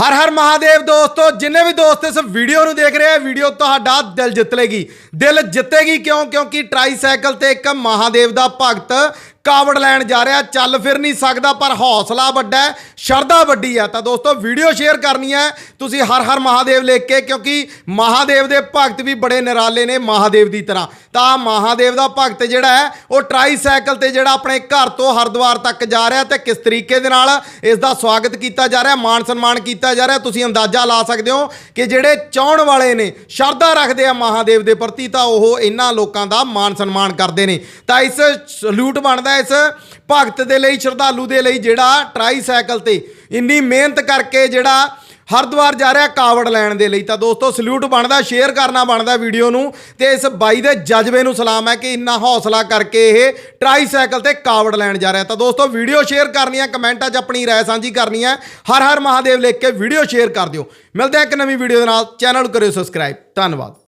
ਹਰ ਹਰ ਮਹਾਦੇਵ ਦੋਸਤੋ, ਜਿੰਨੇ ਵੀ ਦੋਸਤ ਇਸ ਵੀਡੀਓ ਨੂੰ ਦੇਖ ਰਹੇ ਆ ਵੀਡੀਓ ਤੁਹਾਡਾ ਦਿਲ ਜਿੱਤ ਲੇਗੀ। ਦਿਲ ਜਿੱਤੇਗੀ ਕਿਉਂ? ਕਿਉਂਕਿ ਟ੍ਰਾਈਸਾਈਕਲ ਤੇ ਇੱਕ ਮਹਾਦੇਵ ਦਾ ਭਗਤ ਕਾਵੜ ਲੈਣ ਜਾ ਰਿਹਾ, ਚੱਲ ਫਿਰ ਨਹੀਂ ਸਕਦਾ, ਪਰ ਹੌਸਲਾ ਵੱਡਾ ਹੈ, ਸ਼ਰਧਾ ਵੱਡੀ ਆ ਤਾਂ ਦੋਸਤੋ, ਵੀਡੀਓ ਸ਼ੇਅਰ ਕਰਨੀ ਹੈ, ਤੁਸੀਂ ਹਰ ਹਰ ਮਹਾਦੇਵ ਲਿਖ ਕੇ, ਕਿਉਂਕਿ ਮਹਾਦੇਵ ਦੇ ਭਗਤ ਵੀ ਬੜੇ ਨਿਰਾਲੇ ਨੇ ਮਹਾਦੇਵ ਦੀ ਤਰ੍ਹਾਂ। ਤਾਂ ਮਹਾਦੇਵ ਦਾ ਭਗਤ ਜਿਹੜਾ ਹੈ, ਉਹ ਟ੍ਰਾਈਸਾਈਕਲ ਤੇ ਜਿਹੜਾ ਆਪਣੇ ਘਰ ਤੋਂ ਹਰਿਦੁਆਰ ਤੱਕ ਜਾ ਰਿਹਾ ਤੇ ਕਿਸ ਤਰੀਕੇ ਦੇ ਨਾਲ ਇਸ ਦਾ ਸਵਾਗਤ ਕੀਤਾ ਜਾ ਰਿਹਾ, ਮਾਣ ਸਨਮਾਨ ਕੀਤਾ ਜਾ ਰਿਹਾ, ਤੁਸੀਂ ਅੰਦਾਜ਼ਾ ਲਾ ਸਕਦੇ ਹੋ ਕਿ ਜਿਹੜੇ ਚਾਹਣ ਵਾਲੇ ਨੇ, ਸ਼ਰਧਾ ਰੱਖਦੇ ਆ ਮਹਾਦੇਵ ਦੇ ਪ੍ਰਤੀ, ਤਾਂ ਉਹ ਇਹਨਾਂ ਲੋਕਾਂ ਦਾ ਮਾਣ ਸਨਮਾਨ ਕਰਦੇ ਨੇ। ਤਾਂ ਇਸ ਸਲੂਟ ਬਣਦਾ ਇਸ ਭਗਤ ਦੇ ਲਈ, ਸ਼ਰਧਾਲੂ ਦੇ ਲਈ ਜਿਹੜਾ ਟ੍ਰਾਈਸਾਈਕਲ ਤੇ। ਇੰਨੀ ਮਿਹਨਤ ਕਰਕੇ ਜਿਹੜਾ ਹਰਿਦੁਆਰ ਜਾ ਰਿਹਾ ਕਾਵੜ ਲੈਣ ਦੇ ਲਈ। ਤਾਂ ਦੋਸਤੋ ਸਲੂਟ ਬਣਦਾ ਸ਼ੇਅਰ ਕਰਨਾ ਬਣਦਾ ਵੀਡੀਓ ਨੂੰ। ਤੇ ਇਸ ਬਾਈ ਦੇ ਜਜ਼ਬੇ ਨੂੰ ਸਲਾਮ ਹੈ ਕਿ ਇੰਨਾ ਹੌਸਲਾ ਕਰਕੇ ਇਹ ਟ੍ਰਾਈਸਾਈਕਲ ਤੇ ਕਾਵੜ ਲੈਣ ਜਾ ਰਿਹਾ। ਤਾਂ ਦੋਸਤੋ ਵੀਡੀਓ ਸ਼ੇਅਰ ਕਰਨੀ ਹੈ ਕਮੈਂਟਾਂ 'ਚ ਆਪਣੀ ਰਾਏ ਸਾਂਝੀ ਕਰਨੀ ਹੈ। ਹਰ ਹਰ ਮਹਾਦੇਵ ਲਿਖ ਕੇ ਵੀਡੀਓ ਸ਼ੇਅਰ ਕਰ ਦਿਓ। ਮਿਲਦੇ ਹਾਂ ਇੱਕ ਨਵੀਂ ਵੀਡੀਓ ਦੇ ਨਾਲ। ਚੈਨਲ ਨੂੰ ਕਰਿਓ ਸਬਸਕ੍ਰਾਈਬ ਧੰਨਵਾਦ।